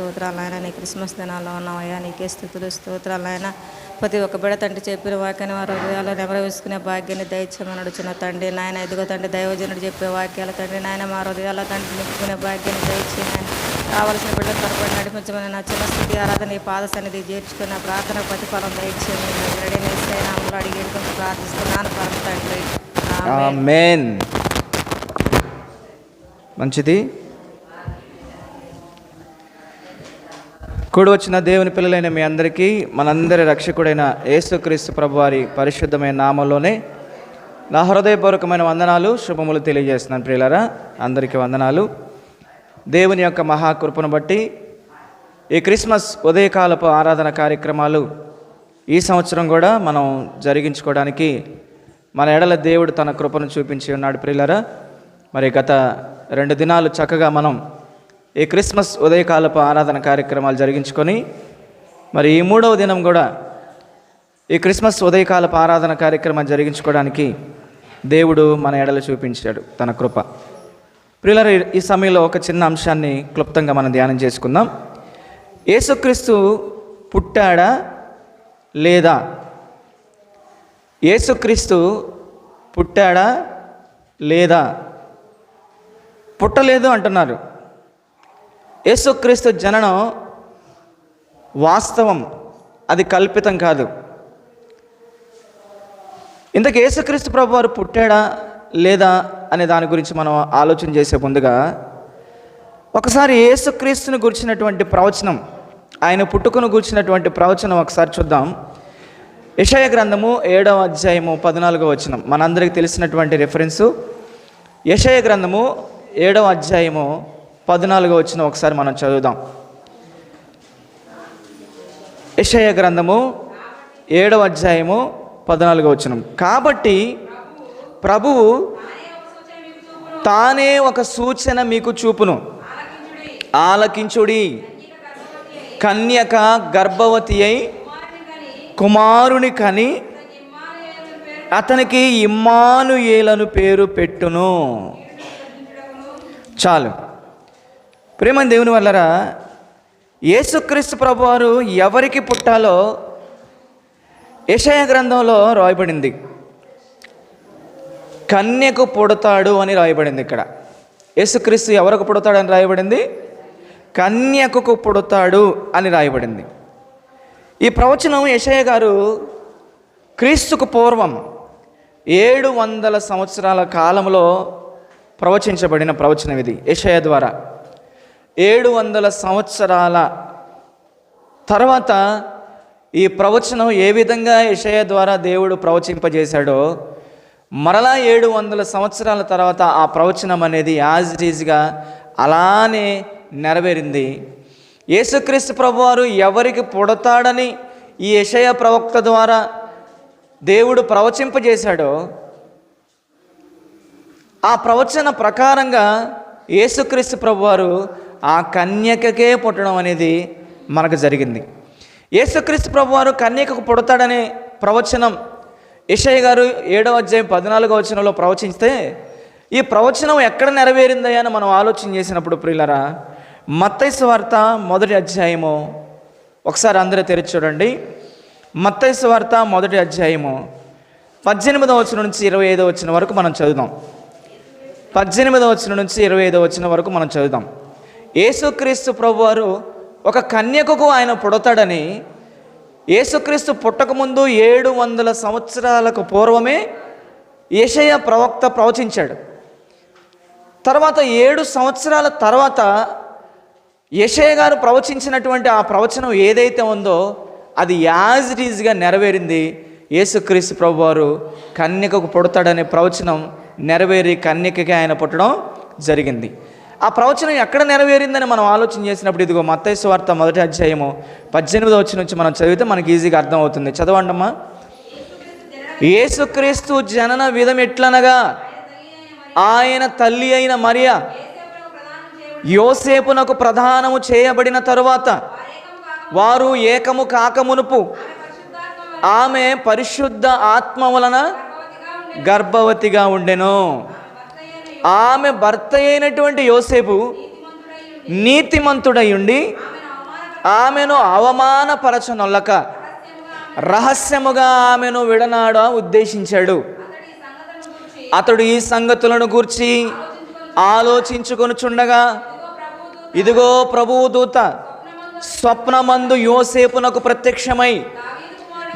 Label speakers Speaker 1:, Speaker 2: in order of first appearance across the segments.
Speaker 1: స్తోత్రాలు ఆయన నీ క్రిస్మస్ దినాల్లో ఉన్నావయ్యా నీకే స్థుతులు స్తోత్రాలు ఆయన ప్రతి ఒక్క బిడ తండ్రి చెప్పిన వాక్యాన్ని వారి హృదయాల్లో నెమరవేసుకునే భాగ్యాన్ని దయచేయమని అడుగుతున్న తండ్రి నాయన. ఎదుగో తండ్రి దైవజనుడు చెప్పే వాక్యాలు తండ్రి నాయన మా హృదయాల్లో తండ్రి నింపుకునే భాగ్యాన్ని దయచేయమని కావలసిన బిడ్డ తరపున నడిపించమని నా చిన్న స్థితి ఆరాధన ఈ పాద సన్నిధి చేర్చుకున్న ప్రార్థన ప్రతిఫలం దయచేయమని రెడీ నామలు అడిగి ప్రార్థిస్తున్నాను పరమ తండ్రి.
Speaker 2: మంచిది. కూడి వచ్చిన దేవుని పిల్లలైన మీ అందరికీ మనందరి రక్షకుడైన యేసుక్రీస్తు ప్రభు వారి పరిశుద్ధమైన నామంలోనే నా హృదయపూర్వకమైన వందనాలు శుభములు తెలియజేస్తున్నాను ప్రియులరా. అందరికీ వందనాలు. దేవుని యొక్క మహాకృపను బట్టి ఈ క్రిస్మస్ ఉదయకాలపు ఆరాధన కార్యక్రమాలు ఈ సంవత్సరం కూడా మనం జరిగించుకోవడానికి మన ఎడల దేవుడు తన కృపను చూపించి ఉన్నాడు ప్రియులరా. మరి గత రెండు దినాలు చక్కగా మనం ఈ క్రిస్మస్ ఉదయకాలపు ఆరాధన కార్యక్రమాలు జరిగించుకొని మరి ఈ మూడవ దినం కూడా ఈ క్రిస్మస్ ఉదయకాలపు ఆరాధన కార్యక్రమం జరిగించుకోవడానికి దేవుడు మన ఎడలు చూపించాడు తన కృప. ప్రియులర ఈ సమయంలో ఒక చిన్న అంశాన్ని క్లుప్తంగా మనం ధ్యానం చేసుకుందాం. యేసుక్రీస్తు పుట్టాడా లేదా? యేసుక్రీస్తు పుట్టాడా లేదా? పుట్టలేదు అంటున్నారు. యేసుక్రీస్తు జననం వాస్తవం. అది కల్పితం కాదు. ఇంతకు యేసుక్రీస్తు ప్రభు వారు పుట్టాడా లేదా అనే దాని గురించి మనం ఆలోచన చేసే ముందుగా ఒకసారి యేసుక్రీస్తుని గురించినటువంటి ప్రవచనం ఆయన పుట్టుకను గురించినటువంటి ప్రవచనం ఒకసారి చూద్దాం. యషయ గ్రంథము ఏడవ అధ్యాయము పద్నాలుగో వచనం. మనందరికీ తెలిసినటువంటి రెఫరెన్సు యషయ గ్రంథము ఏడవ అధ్యాయము పద్నాలుగో వచ్చిన ఒకసారి మనం చదువుదాం. యషయ గ్రంథము ఏడవ అధ్యాయము పద్నాలుగో వచ్చిన కాబట్టి ప్రభువు తానే ఒక సూచన మీకు చూపును. ఆలకించుడి. కన్యక గర్భవతి అయి కుమారుని కని అతనికి ఇమ్మానుయేలను పేరు పెట్టును. చాలు. ప్రేమ దేవుని వల్లరా యేసుక్రీస్తు ప్రభువారు ఎవరికి పుట్టాలో యషయ గ్రంథంలో రాయబడింది. కన్యకు పుడతాడు అని రాయబడింది ఇక్కడ. యేసుక్రీస్తు ఎవరికి పుడతాడని రాయబడింది? కన్యకు పుడతాడు అని రాయబడింది. ఈ ప్రవచనం యషయ గారు క్రీస్తుకు పూర్వం ఏడు వందల సంవత్సరాల కాలంలో ప్రవచించబడిన ప్రవచనం ఇది యషయ ద్వారా. ఏడు వందల సంవత్సరాల తర్వాత ఈ ప్రవచనం ఏ విధంగా ఇషయ ద్వారా దేవుడు ప్రవచింపజేశాడో మరలా ఏడు వందల సంవత్సరాల తర్వాత ఆ ప్రవచనం అనేది యాజ్ ఈజ్గా అలానే నెరవేరింది. యేసుక్రీస్తు ప్రభువారు ఎవరికి పుడతాడని ఈ యషయ ప్రవక్త ద్వారా దేవుడు ప్రవచింపజేశాడో ఆ ప్రవచన ప్రకారంగా యేసుక్రీస్తు ప్రభువారు ఆ కన్యకకే పుట్టడం అనేది మనకు జరిగింది. యేసుక్రీస్తు ప్రభువారు కన్యకకు పుడతాడనే ప్రవచనం యెషయ్య గారు ఏడవ అధ్యాయం పద్నాలుగో వచనంలో ప్రవచిస్తే ఈ ప్రవచనం ఎక్కడ నెరవేరిందయ్యా అని మనం ఆలోచన చేసినప్పుడు ప్రియులరా మత్తైసు వార్త మొదటి అధ్యాయము ఒకసారి అందరూ తెరిచి చూడండి. మత్తైసు వార్త మొదటి అధ్యాయము పద్దెనిమిదవ వచనం నుంచి ఇరవై ఐదవ వచ్చిన వరకు మనం చదువుదాం. పద్దెనిమిదవ వచనం నుంచి ఇరవై ఐదవ వచ్చిన వరకు మనం చదువుదాం. యేసుక్రీస్తు ప్రభువారు ఒక కన్యకకు ఆయన పుడతాడని యేసుక్రీస్తు పుట్టకముందు ఏడు వందల సంవత్సరాలకు పూర్వమే యషయ ప్రవక్త ప్రవచించాడు. తర్వాత ఏడు సంవత్సరాల తర్వాత యషయ గారు ప్రవచించినటువంటి ఆ ప్రవచనం ఏదైతే ఉందో అది యాజ్ రీజ్గా ఈజ్గా నెరవేరింది. యేసుక్రీస్తు ప్రభువారు కన్యకకు పుడతాడనే ప్రవచనం నెరవేరి కన్యకకి ఆయన పుట్టడం జరిగింది. ఆ ప్రవచనం ఎక్కడ నెరవేరిందని మనం ఆలోచన చేసినప్పుడు ఇదిగో మత్తైసు వార్త మొదటి అధ్యాయము పద్దెనిమిదో వచ్చి నుంచి మనం చదివితే మనకి ఈజీగా అర్థమవుతుంది. చదవండమ్మా. యేసుక్రీస్తు జనన విధం ఎట్లనగా? ఆయన తల్లి అయిన మరియా యోసేపునకు ప్రధానము చేయబడిన తరువాత వారు ఏకము కాకమునుపు ఆమె పరిశుద్ధ ఆత్మ వలన గర్భవతిగా ఉండెను. ఆమె భర్త అయినటువంటి యోసేపు నీతిమంతుడై ఉండి ఆమెను అవమానపరచనొల్లక రహస్యముగా ఆమెను విడనాడ ఉద్దేశించాడు. అతడు ఈ సంగతులను గూర్చి ఆలోచించుకొనుచుండగా ఇదిగో ప్రభువు దూత స్వప్నమందు యోసేపునకు ప్రత్యక్షమై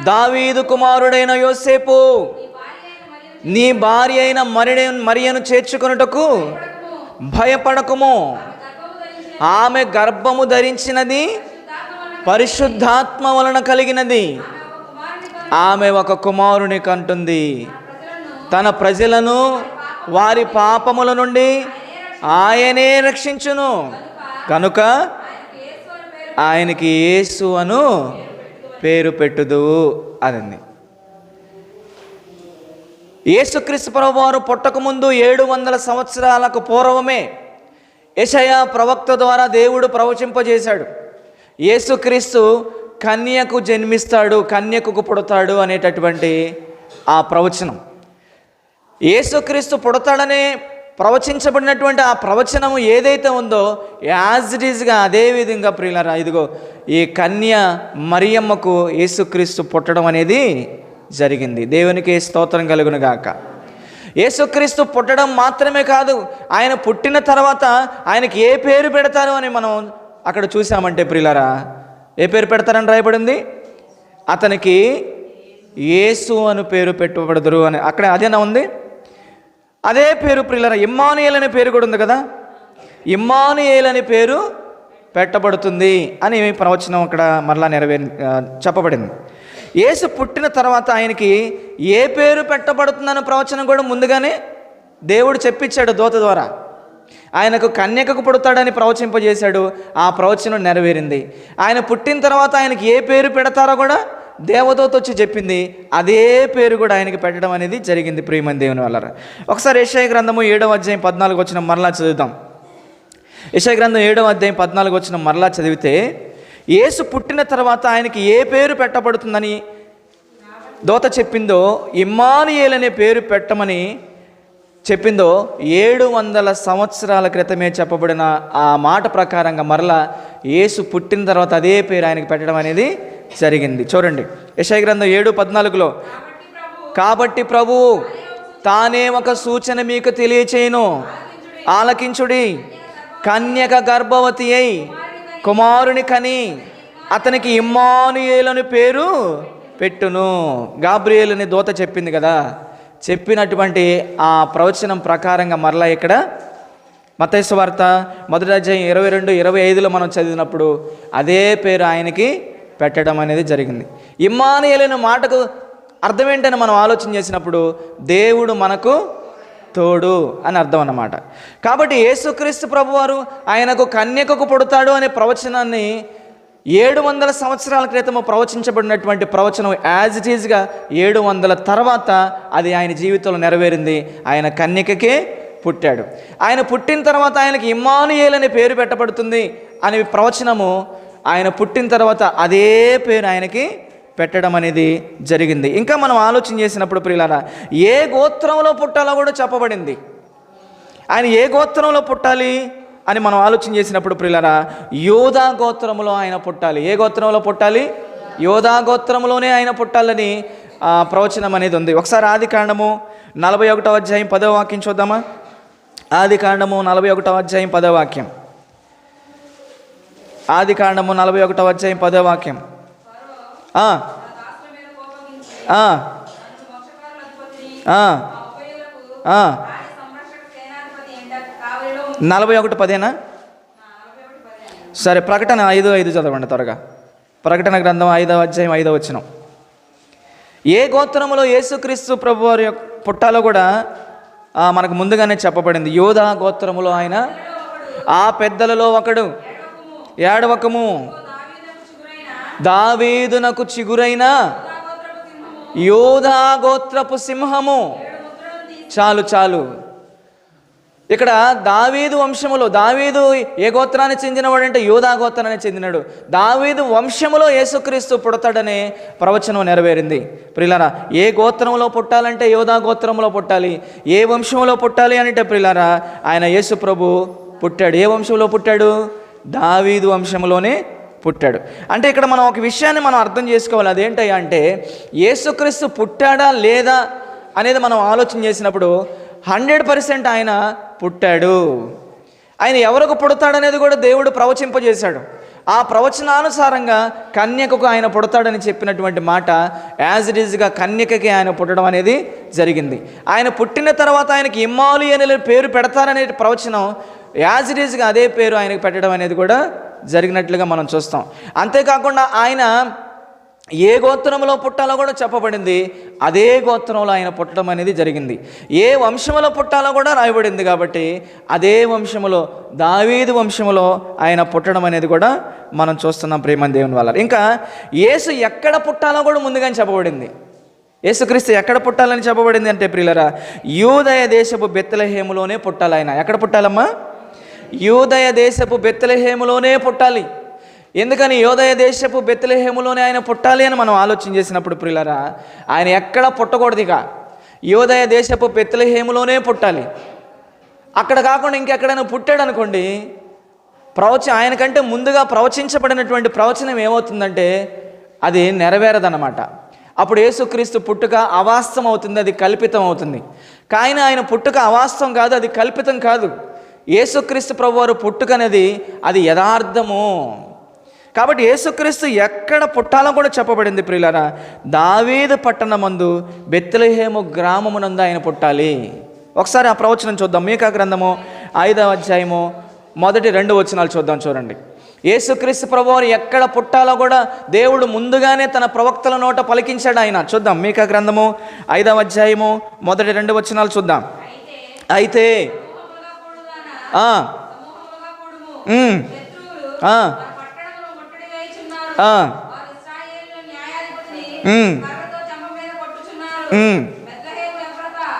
Speaker 2: దావీదు కుమారుడైన యోసేపు నీ భార్య అయిన మరి మరియను చేర్చుకొనుటకు భయపడకుము. ఆమె గర్భము ధరించినది పరిశుద్ధాత్మ వలన కలిగినది. ఆమె ఒక కుమారుని కంటుంది. తన ప్రజలను వారి పాపముల నుండి ఆయనే రక్షించును. కనుక ఆయనకి యేసు అను పేరు పెట్టుదు అదండి యేసుక్రీస్తు ప్రభు వారు పుట్టకముందు ఏడు వందల సంవత్సరాలకు పూర్వమే యషయ ప్రవక్త ద్వారా దేవుడు ప్రవచింపజేశాడు. యేసుక్రీస్తు కన్యకు జన్మిస్తాడు కన్యకు పుడతాడు అనేటటువంటి ఆ ప్రవచనం. యేసుక్రీస్తు పుడతాడనే ప్రవచించబడినటువంటి ఆ ప్రవచనము ఏదైతే ఉందో యాజ్ ఇట్ ఈజ్గా అదే విధంగా ప్రియులరా ఇదిగో ఈ కన్య మరియమ్మకు యేసుక్రీస్తు పుట్టడం అనేది జరిగింది. దేవునికి స్తోత్రం కలుగును గాక. యేసుక్రీస్తు పుట్టడం మాత్రమే కాదు ఆయన పుట్టిన తర్వాత ఆయనకి ఏ పేరు పెడతారు అని మనం అక్కడ చూసామంటే ప్రియులరా ఏ పేరు పెడతారని రాయబడింది? అతనికి యేసు అని పేరు పెట్టబడదురు అని. అక్కడ అదేనా ఉంది? అదే పేరు ప్రియులరా ఇమ్మానుయేల్ అనే పేరు కూడా ఉంది కదా? ఇమ్మానుయేల్ అనే పేరు పెట్టబడుతుంది అని ప్రవచనం అక్కడ మరలా నెరవేరి చెప్పబడింది. యేసు పుట్టిన తర్వాత ఆయనకి ఏ పేరు పెట్టబడుతుందన్న ప్రవచనం కూడా ముందుగానే దేవుడు చెప్పించాడు దోత ద్వారా. ఆయనకు కన్యకకు పుడతాడని ప్రవచింపజేశాడు. ఆ ప్రవచనం నెరవేరింది. ఆయన పుట్టిన తర్వాత ఆయనకి ఏ పేరు పెడతారో కూడా దేవదూత వచ్చి చెప్పింది. అదే పేరు కూడా ఆయనకి పెట్టడం అనేది జరిగింది ప్రియమని దేవుని వల్ల ఒకసారి ఏషాయ గ్రంథము ఏడవ అధ్యాయం పద్నాలుగు వచ్చిన మరలా చదువుదాం. యశయ గ్రంథం ఏడవ అధ్యాయం పద్నాలుగు వచ్చిన మరలా చదివితే యేసు పుట్టిన తర్వాత ఆయనకి ఏ పేరు పెట్టబడుతుందని దోత చెప్పిందో ఇమ్మానుయేల్ అనే పేరు పెట్టమని చెప్పిందో ఏడు వందల సంవత్సరాల క్రితమే చెప్పబడిన ఆ మాట ప్రకారంగా మరలా యేసు పుట్టిన తర్వాత అదే పేరు ఆయనకి పెట్టడం అనేది జరిగింది. చూడండి యశాయి గ్రంథం ఏడు పద్నాలుగులో కాబట్టి ప్రభు తానే ఒక సూచన మీకు తెలియచేయను. ఆలకించుడి. కన్యక గర్భవతి అయి కుమారుని కని అతనికి ఇమ్మానుయేలని పేరు పెట్టును. గాబ్రియేలని దోత చెప్పింది కదా. చెప్పినటువంటి ఆ ప్రవచనం ప్రకారంగా మరలా ఇక్కడ మతైసు వార్త మొదటి ఇరవై రెండు ఇరవై ఐదులో మనం చదివినప్పుడు అదే పేరు ఆయనకి పెట్టడం అనేది జరిగింది. ఇమ్మానుయేలైన మాటకు అర్థం ఏంటని మనం ఆలోచన చేసినప్పుడు దేవుడు మనకు తోడు అని అర్థం అన్నమాట. కాబట్టి యేసుక్రీస్తు ప్రభువారు ఆయనకు కన్యకకు పుడతాడు అనే ప్రవచనాన్ని ఏడు వందల సంవత్సరాల క్రితము ప్రవచించబడినటువంటి ప్రవచనం యాజ్ ఇట్ ఈజ్గా ఏడు వందల తర్వాత అది ఆయన జీవితంలో నెరవేరింది. ఆయన కన్యకకే పుట్టాడు. ఆయన పుట్టిన తర్వాత ఆయనకి ఇమ్మానుయేల్ అనే పేరు పెట్టబడుతుంది అనే ప్రవచనము ఆయన పుట్టిన తర్వాత అదే పేరు ఆయనకి పెట్టడం అనేది జరిగింది. ఇంకా మనం ఆలోచన చేసినప్పుడు ప్రియులారా ఏ గోత్రంలో పుట్టాలో కూడా చెప్పబడింది. ఆయన ఏ గోత్రంలో పుట్టాలి అని మనం ఆలోచన చేసినప్పుడు ప్రియులారా యోధా గోత్రంలో ఆయన పుట్టాలి. ఏ గోత్రంలో పుట్టాలి? యోధా గోత్రంలోనే ఆయన పుట్టాలని ప్రవచనం అనేది ఉంది. ఒకసారి ఆది కాండము నలభై ఒకటో అధ్యాయం పదో వాక్యం చూద్దామా? ఆది కాండము నలభై ఒకటో అధ్యాయం పదో వాక్యం. ఆది కాండము నలభై ఒకటో అధ్యాయం పదో వాక్యం. నలభై ఒకటి పదేనా? సరే ప్రకటన ఐదు ఐదు చదవండి త్వరగా. ప్రకటన గ్రంథం ఐదవ అధ్యాయం ఐదవ వచ్చిన ఏ గోత్రములో యేసుక్రీస్తు ప్రభు వారి యొక్క పుట్టాలో కూడా మనకు ముందుగానే చెప్పబడింది. యోధా గోత్రములో ఆయన ఆ పెద్దలలో ఒకడు. ఏడవకము. దావీదునకు చిగురైన యోధా గోత్రపు సింహము. చాలు చాలు. ఇక్కడ దావీదు వంశములో దావీదు ఏ గోత్రానికి చెందినవాడు అంటే యోధా గోత్రానికి చెందినాడు. దావీదు వంశములో యేసుక్రీస్తు పుడతాడనే ప్రవచనం నెరవేరింది. ప్రిలారా ఏ గోత్రంలో పుట్టాలంటే యోధా గోత్రంలో పుట్టాలి? ఏ వంశంలో పుట్టాలి అంటే ప్రిలారా ఆయన యేసు ప్రభు పుట్టాడు. ఏ వంశంలో పుట్టాడు? దావీదు వంశంలోనే పుట్టాడు. అంటే ఇక్కడ మనం ఒక విషయాన్ని మనం అర్థం చేసుకోవాలి. అదేంటయ్యా అంటే యేసుక్రీస్తు పుట్టాడా లేదా అనేది మనం ఆలోచన చేసినప్పుడు హండ్రెడ్ పర్సెంట్ ఆయన పుట్టాడు. ఆయన ఎవరికి పుడతాడనేది కూడా దేవుడు ప్రవచింపజేశాడు. ఆ ప్రవచనానుసారంగా కన్యకకు ఆయన పుడతాడని చెప్పినటువంటి మాట యాజ్ ఇట్ ఈజ్గా కన్యకకి ఆయన పుట్టడం అనేది జరిగింది. ఆయన పుట్టిన తర్వాత ఆయనకి ఇమ్మాలి అనే పేరు పెడతారనే ప్రవచనం యాజ్ ఇట్ ఈజ్గా అదే పేరు ఆయనకు పెట్టడం అనేది కూడా జరిగినట్లుగా మనం చూస్తాం. అంతేకాకుండా ఆయన ఏ గోత్రంలో పుట్టాలో కూడా చెప్పబడింది. అదే గోత్రంలో ఆయన పుట్టడం అనేది జరిగింది. ఏ వంశములో పుట్టాలో కూడా రాయబడింది కాబట్టి అదే వంశములో దావీదు వంశములో ఆయన పుట్టడం అనేది కూడా మనం చూస్తున్నాం ప్రేమ దేవుని వల్ల. ఇంకా యేసు ఎక్కడ పుట్టాలో కూడా ముందుగానే చెప్పబడింది. యేసుక్రీస్తు ఎక్కడ పుట్టాలని చెప్పబడింది అంటే ప్రియులరా యూదయ దేశపు బెత్తలహేములోనే పుట్టాలి ఆయన. ఎక్కడ పుట్టాలమ్మా? యూదయ దేశపు బెత్తలహేములోనే పుట్టాలి. ఎందుకని యోదయ దేశపు బెత్తలహేములోనే ఆయన పుట్టాలి అని మనం ఆలోచన చేసినప్పుడు ప్రియులరా ఆయన ఎక్కడ పుట్టకూడదు ఇక యోదయ దేశపు బెత్తలహేములోనే పుట్టాలి. అక్కడ కాకుండా ఇంకెక్కడైనా పుట్టాడు అనుకోండి ప్రవచ ఆయనకంటే ముందుగా ప్రవచించబడినటువంటి ప్రవచనం ఏమవుతుందంటే అది నెరవేరదన్నమాట. అప్పుడు యేసుక్రీస్తు పుట్టుక అవాస్తవం అవుతుంది అది కల్పితం అవుతుంది కానీ ఆయన పుట్టుక అవాస్తవం కాదు అది కల్పితం కాదు. యేసుక్రీస్తు ప్రభువారు పుట్టుక అనేది అది యథార్థము. కాబట్టి యేసుక్రీస్తు ఎక్కడ పుట్టాలో కూడా చెప్పబడింది ప్రియులారా దావీదు పట్టణమందు బెత్తలహేము గ్రామమునందు ఆయన పుట్టాలి. ఒకసారి ఆ ప్రవచనం చూద్దాం. మీకా గ్రంథము ఐదవ అధ్యాయము మొదటి రెండు వచనాలు చూద్దాం చూడండి. యేసుక్రీస్తు ప్రభువారు ఎక్కడ పుట్టాలో కూడా దేవుడు ముందుగానే తన ప్రవక్తల నోట పలికించాడు ఆయన. చూద్దాం. మీకా గ్రంథము ఐదవ అధ్యాయము మొదటి రెండు వచనాలు చూద్దాం. అయితే ఆ, ఉమ్, ఆ, ఆ, ఉమ్, ఉమ్.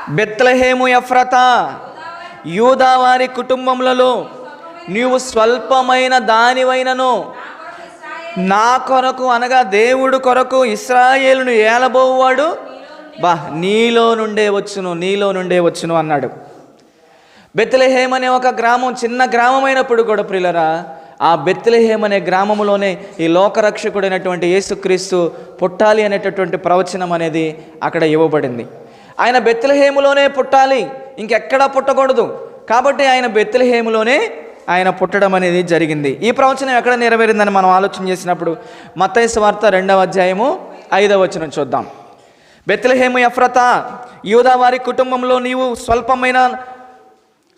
Speaker 2: బెత్లహేము ఎఫ్రత. యూదావారి కుటుంబములలో నీవు స్వల్పమైన దానివైనను నా కొరకు అనగా దేవుడు కొరకు ఇస్రాయేలును ఏలబోవాడు బా నీలో నుండే వచ్చును నీలో నుండే వచ్చును అన్నాడు. బెత్లహేమ్ అనే ఒక గ్రామం చిన్న గ్రామమైనప్పుడు కూడా ప్రిలరా ఆ బెత్లహేమ్ అనే గ్రామంలోనే ఈ లోకరక్షకుడైనటువంటి యేసుక్రీస్తు పుట్టాలి అనేటటువంటి ప్రవచనం అనేది అక్కడ ఇవ్వబడింది. ఆయన బెత్లహేములోనే పుట్టాలి ఇంకెక్కడా పుట్టకూడదు. కాబట్టి ఆయన బెత్లహేములోనే ఆయన పుట్టడం అనేది జరిగింది. ఈ ప్రవచనం ఎక్కడ నెరవేరిందని మనం ఆలోచన చేసినప్పుడు మతైస్ వార్త రెండవ అధ్యాయము ఐదవ వచనం చూద్దాం. బెత్లహేము ఎఫ్రత యూదా వారి కుటుంబంలో నీవు స్వల్పమైన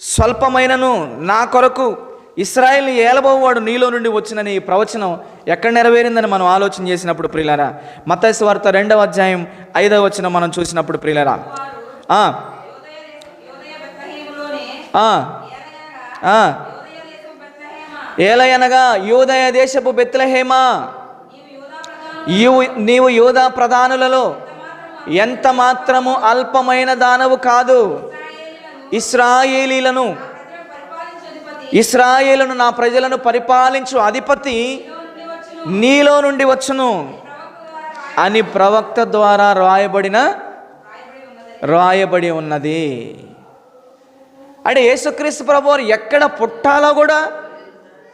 Speaker 2: స్వల్పమైనను నా కొరకు ఇస్రాయల్ని ఏలబోవాడు నీలో నుండి వచ్చినని ఈ ప్రవచనం ఎక్కడ నెరవేరిందని మనం ఆలోచన చేసినప్పుడు ప్రియులరా? మత్తయి వార్త రెండవ అధ్యాయం ఐదవ వచనం మనం చూసినప్పుడు ప్రియులరా? ఏలయనగా యూదయ దేశపు బెత్లహేమా? నీవు నీవు యూదా ప్రధానులలో ఎంత మాత్రము అల్పమైన దానవు కాదు. ఇస్రాయేలీలను ఇస్రాయేలును నా ప్రజలను పరిపాలించు అధిపతి నీలో నుండి వచ్చును అని ప్రవక్త ద్వారా రాయబడిన రాయబడి ఉన్నది. అంటే యేసుక్రీస్తు ప్రభు ఎక్కడ పుట్టాలో కూడా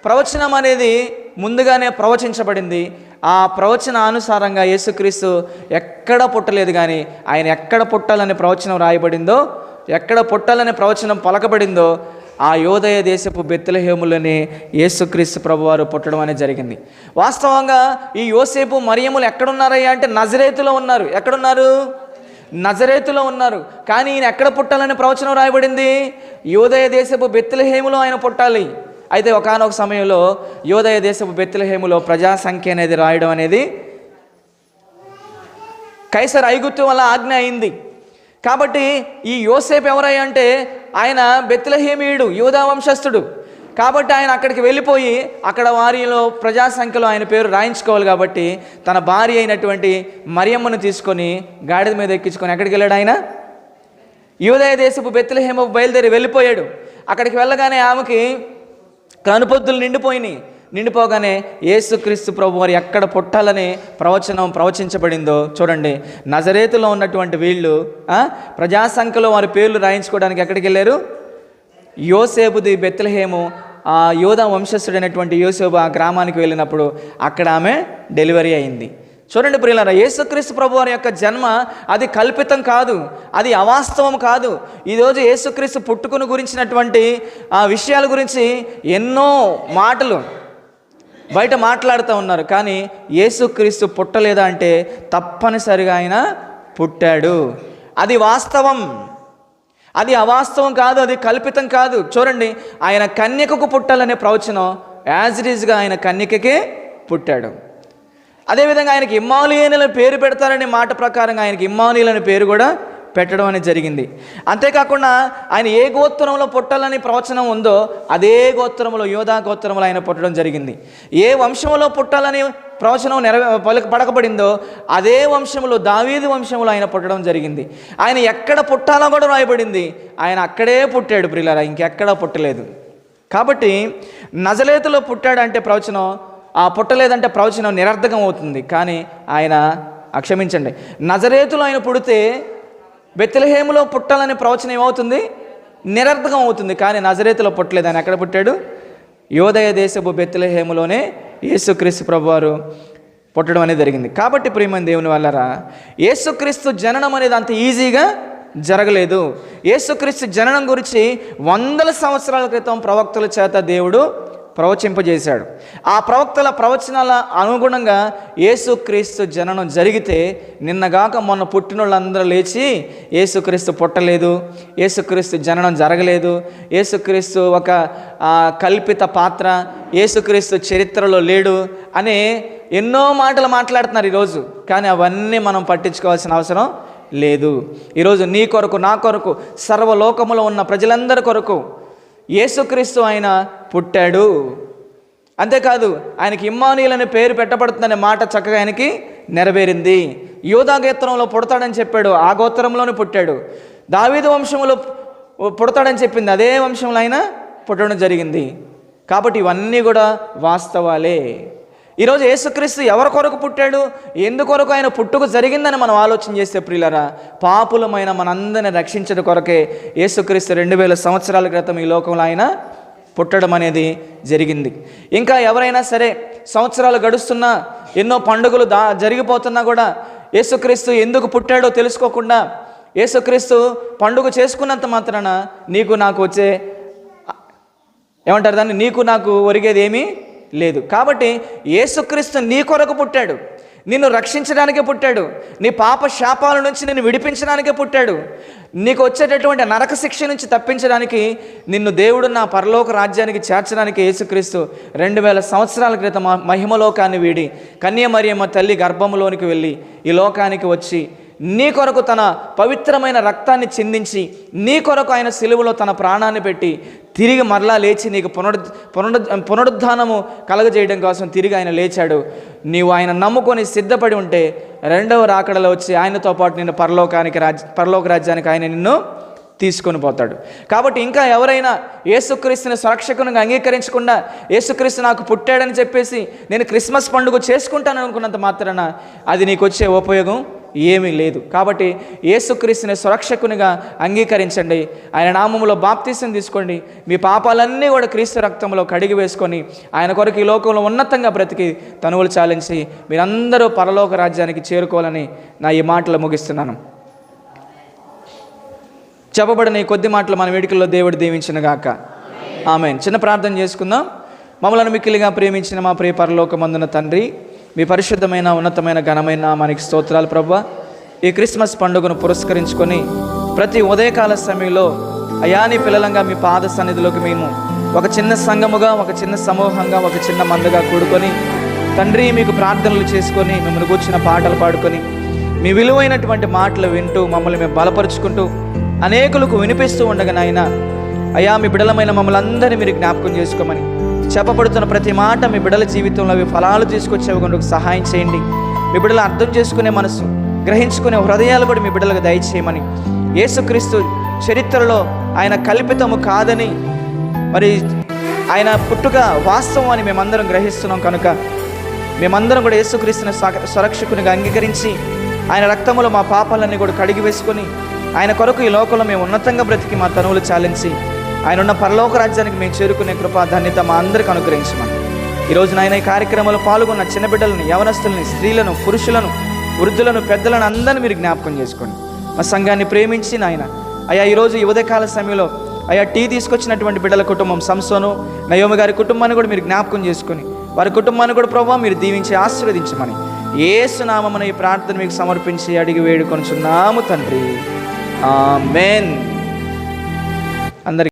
Speaker 2: ప్రవచనం అనేది ముందుగానే ప్రవచించబడింది. ఆ ప్రవచన అనుసారంగా యేసుక్రీస్తు ఎక్కడ పుట్టలేదు కానీ ఆయన ఎక్కడ పుట్టాలని ప్రవచనం రాయబడిందో ఎక్కడ పుట్టాలని ప్రవచనం పలకబడిందో ఆ యోదయ దేశపు బెత్తలహేములని యేసుక్రీస్తు ప్రభువారు పుట్టడం అనేది జరిగింది. వాస్తవంగా ఈ యోసేపు మరియములు ఎక్కడున్నారయ్యా అంటే నజరేతులో ఉన్నారు. ఎక్కడున్నారు? నజరేతులో ఉన్నారు. కానీ ఈయన ఎక్కడ పుట్టాలని ప్రవచనం రాయబడింది? యోదయ దేశపు బెత్తలహేములో ఆయన పుట్టాలి. అయితే ఒకానొక సమయంలో యోదయ దేశపు బెత్తలహేములో ప్రజా సంఖ్య అనేది రాయడం అనేది కైసర్ ఐగుప్తు వల్ల ఆజ్ఞ అయింది. కాబట్టి ఈ యోసేపు ఎవరయ్యా అంటే ఆయన బెత్లహేమీయుడు యూదా వంశస్థుడు. కాబట్టి ఆయన అక్కడికి వెళ్ళిపోయి అక్కడ వారిలో ప్రజా సంఖ్యలో ఆయన పేరు రాయించుకోవాలి కాబట్టి తన భార్య అయినటువంటి మరియమ్మను తీసుకొని గాడిద మీద ఎక్కించుకొని ఎక్కడికి వెళ్ళాడు ఆయన? యూదయ దేశపు బెత్లహేమ బయలుదేరి వెళ్ళిపోయాడు. అక్కడికి వెళ్ళగానే ఆమెకి కనుపొద్దులు నిండిపోయినాయి. నిండిపోగానే యేసుక్రీస్తు ప్రభు వారు ఎక్కడ పుట్టాలని ప్రవచనం ప్రవచించబడిందో చూడండి. నజరేతులో ఉన్నటువంటి వీళ్ళు ప్రజాసంఖ్యలో వారి పేర్లు రాయించుకోవడానికి ఎక్కడికి వెళ్ళారు? యోసేపుది బెత్లహేము ఆ యోధా వంశస్థుడైనటువంటి యోసేపు ఆ గ్రామానికి వెళ్ళినప్పుడు అక్కడ ఆమె డెలివరీ అయింది. చూడండి ప్రియులారా యేసుక్రీస్తు ప్రభు వారి యొక్క జన్మ అది కల్పితం కాదు అది అవాస్తవం కాదు. ఈరోజు యేసుక్రీస్తు పుట్టుకుని గురించినటువంటి ఆ విషయాల గురించి ఎన్నో మాటలు బయట మాట్లాడుతూ ఉన్నారు కానీ యేసుక్రీస్తు పుట్టలేదా అంటే తప్పనిసరిగా ఆయన పుట్టాడు. అది వాస్తవం. అది అవాస్తవం కాదు అది కల్పితం కాదు. చూడండి ఆయన కన్యకకు పుట్టాలనే ప్రవచనం యాజ్ ఇట్ ఈజ్గా ఆయన కన్యకకే పుట్టాడు. అదేవిధంగా ఆయనకి ఇమ్మాలియన్ పేరు పెడతారనే మాట ప్రకారంగా ఆయనకి ఇమ్మాలియన్ అనే పేరు కూడా పెట్టడం అనేది జరిగింది. అంతేకాకుండా ఆయన ఏ గోత్రంలో పుట్టాలని ప్రవచనం ఉందో అదే గోత్రంలో యోధా గోత్రంలో ఆయన పుట్టడం జరిగింది. ఏ వంశంలో పుట్టాలని ప్రవచనం నెరవే పలక పడకబడిందో అదే వంశంలో దావీదు వంశంలో ఆయన పుట్టడం జరిగింది. ఆయన ఎక్కడ పుట్టాలో కూడా రాయబడింది. ఆయన అక్కడే పుట్టాడు ప్రియులారా ఇంకెక్కడా పుట్టలేదు. కాబట్టి నజలేతులో పుట్టాడంటే ప్రవచనం ఆ పుట్టలేదంటే ప్రవచనం నిరర్ధకం అవుతుంది. కానీ ఆయన క్షమించండి నజరేతులో ఆయన పుడితే బెత్తలహేములో పుట్టాలనే ప్రవచనం ఏమవుతుంది? నిరర్థకం అవుతుంది. కానీ నజరేతులో పుట్టలేదు. ఆయన ఎక్కడ పుట్టాడు? యోదయ దేశపు బెత్తలహేములోనే యేసుక్రీస్తు ప్రభువారు పుట్టడం అనేది జరిగింది. కాబట్టి ప్రియమైన దేవుని వల్లరా యేసుక్రీస్తు జననం అనేది అంత ఈజీగా జరగలేదు. యేసుక్రీస్తు జననం గురించి వందల సంవత్సరాల క్రితం ప్రవక్తల చేత దేవుడు ప్రవచింపజేశాడు. ఆ ప్రవక్తల ప్రవచనాల అనుగుణంగా యేసుక్రీస్తు జననం జరిగితే నిన్నగాక మొన్న పుట్టినోళ్ళందరూ లేచి యేసుక్రీస్తు పుట్టలేదు యేసుక్రీస్తు జననం జరగలేదు యేసుక్రీస్తు ఒక కల్పిత పాత్ర యేసుక్రీస్తు చరిత్రలో లేడు అనే ఎన్నో మాటలు మాట్లాడుతున్నారు ఈరోజు. కానీ అవన్నీ మనం పట్టించుకోవాల్సిన అవసరం లేదు. ఈరోజు నీ కొరకు నా కొరకు సర్వలోకములో ఉన్న ప్రజలందరి కొరకు యేసుక్రీస్తు ఆయన పుట్టాడు. అంతేకాదు ఆయనకి ఇమ్మానీయులు అనే పేరు పెట్టబడుతుందనే మాట చక్కగా ఆయనకి నెరవేరింది. యోధా గోత్రంలో పుడతాడని చెప్పాడు ఆ గోత్రంలోనే పుట్టాడు. దావీదు వంశంలో పుడతాడని చెప్పింది అదే వంశంలో ఆయన పుట్టడం జరిగింది. కాబట్టి ఇవన్నీ కూడా వాస్తవాలే. ఈరోజు యేసుక్రీస్తు ఎవరి కొరకు పుట్టాడు? ఎందుకొరకు ఆయన పుట్టుకు జరిగిందని మనం ఆలోచన చేస్తే ప్రియులరా పాపులమైన మనందరిని రక్షించడం కొరకే యేసుక్రీస్తు రెండు వేల సంవత్సరాల క్రితం ఈ లోకంలో ఆయన పుట్టడం అనేది జరిగింది. ఇంకా ఎవరైనా సరే సంవత్సరాలు గడుస్తున్నా ఎన్నో పండుగలు దా జరిగిపోతున్నా కూడా యేసుక్రీస్తు ఎందుకు పుట్టాడో తెలుసుకోకుండా యేసుక్రీస్తు పండుగ చేసుకున్నంత మాత్రాన నీకు నాకు వచ్చే ఏమంటారు దాన్ని? నీకు నాకు ఒరిగేది ఏమీ? లేదు. కాబట్టి యేసుక్రీస్తు నీ కొరకు పుట్టాడు. నిన్ను రక్షించడానికే పుట్టాడు. నీ పాప శాపాల నుంచి నిన్ను విడిపించడానికే పుట్టాడు. నీకు వచ్చేటటువంటి నరక శిక్ష నుంచి తప్పించడానికి నిన్ను దేవుడు నా పరలోక రాజ్యానికి చేర్చడానికి యేసుక్రీస్తు రెండు వేల సంవత్సరాల క్రితం మహిమలోకాన్ని వీడి కన్యమరియమ్మ తల్లి గర్భంలోనికి వెళ్ళి ఈ లోకానికి వచ్చి నీ కొరకు తన పవిత్రమైన రక్తాన్ని చిందించి నీ కొరకు ఆయన సిలువలో తన ప్రాణాన్ని పెట్టి తిరిగి మరలా లేచి నీకు పునరు పునరు పునరుద్ధానము కలగజేయడం కోసం తిరిగి ఆయన లేచాడు. నీవు ఆయన నమ్ముకొని సిద్ధపడి ఉంటే రెండవ రాకడలో వచ్చి ఆయనతో పాటు నిన్ను పరలోకానికి రాజ్ పరలోక రాజ్యానికి ఆయన నిన్ను తీసుకొని పోతాడు. కాబట్టి ఇంకా ఎవరైనా యేసుక్రీస్తుని సురక్షకునిగా అంగీకరించకుండా యేసుక్రీస్తు నాకు పుట్టాడని చెప్పేసి నేను క్రిస్మస్ పండుగ చేసుకుంటాను అనుకున్నంత మాత్రాన అది నీకు వచ్చే ఉపయోగం ఏమీ లేదు. కాబట్టి యేసుక్రీస్తుని సురక్షకునిగా అంగీకరించండి. ఆయన నామములో బాప్తీసం తీసుకోండి. మీ పాపాలన్నీ కూడా క్రీస్తు రక్తంలో కడిగి వేసుకొని ఆయన కొరకు ఈ లోకంలో ఉన్నతంగా బ్రతికి తనువులు చాలించి మీరందరూ పరలోక రాజ్యానికి చేరుకోవాలని నా ఈ మాటలు ముగిస్తున్నాను. చెప్పబడిన ఈ కొద్ది మాటలు మన వేడుకల్లో దేవుడు దీవించిన గాక. ఆమె చిన్న ప్రార్థన చేసుకుందాం. మమ్మలను మిక్కిలిగా ప్రేమించిన మా ప్రియ పరలోకమందున తండ్రి మీ పరిశుద్ధమైన ఉన్నతమైన ఘనమైన మనకి స్తోత్రాలు ప్రభా ఈ క్రిస్మస్ పండుగను పురస్కరించుకొని ప్రతి ఉదయకాల సమయంలో అయాని పిల్లలంగా మీ పాద సన్నిధిలోకి మేము ఒక చిన్న సంఘముగా ఒక చిన్న సమూహంగా ఒక చిన్న మందుగా కూడుకొని తండ్రి మీకు ప్రార్థనలు చేసుకొని మిమ్మల్ని కూర్చున్న పాటలు పాడుకొని మీ విలువైనటువంటి మాటలు వింటూ మమ్మల్ని మేము బలపరుచుకుంటూ అనేకులకు వినిపిస్తూ ఉండగా నాయన అయా మీ బిడలమైన మమ్మల్ని అందరినీ మీరు జ్ఞాపకం చేసుకోమని చెప్పబడుతున్న ప్రతి మాట మీ బిడ్డల జీవితంలో అవి ఫలాలు తీసుకొచ్చేవి సహాయం చేయండి. మీ బిడలు అర్థం చేసుకునే మనసు గ్రహించుకునే హృదయాలు కూడా మీ బిడ్డలకు దయచేయమని యేసుక్రీస్తు చరిత్రలో ఆయన కల్పితము కాదని మరి ఆయన పుట్టుక వాస్తవం అని మేమందరం గ్రహిస్తున్నాం కనుక మేమందరం కూడా యేసుక్రీస్తుని సురక్షకునిగా అంగీకరించి ఆయన రక్తములో మా పాపాలన్నీ కూడా కడిగి వేసుకొని ఆయన కొరకు ఈ లోకంలో మేము ఉన్నతంగా బ్రతికి మా తనువులు చాలించి ఆయన ఉన్న పరలోక రాజ్యానికి మేము చేరుకునే కృప ధన్యత మా అందరికి అనుగ్రహించమని. ఈరోజు నాయన ఈ కార్యక్రమంలో పాల్గొన్న చిన్న బిడ్డలని యవనస్తుల్ని స్త్రీలను పురుషులను వృద్ధులను పెద్దలను అందరిని మీరు జ్ఞాపకం చేసుకోండి. మా సంఘాన్ని ప్రేమించి నాయన అయ్యా ఈరోజు ఈ ఉదయకాల సమయంలో అయ్యా టీ తీసుకొచ్చినటువంటి బిడ్డల కుటుంబం సంసోను నయోమి గారి కుటుంబాన్ని కూడా మీరు జ్ఞాపకం చేసుకొని వారి కుటుంబాన్ని కూడా ప్రభావ మీరు దీవించి ఆశీర్వదించమని. ఏసునామమున ఈ ప్రార్థన మీకు సమర్పించి అడిగి వేడుకొనుచున్నాము తండ్రి. ఆమెన్. అందరికి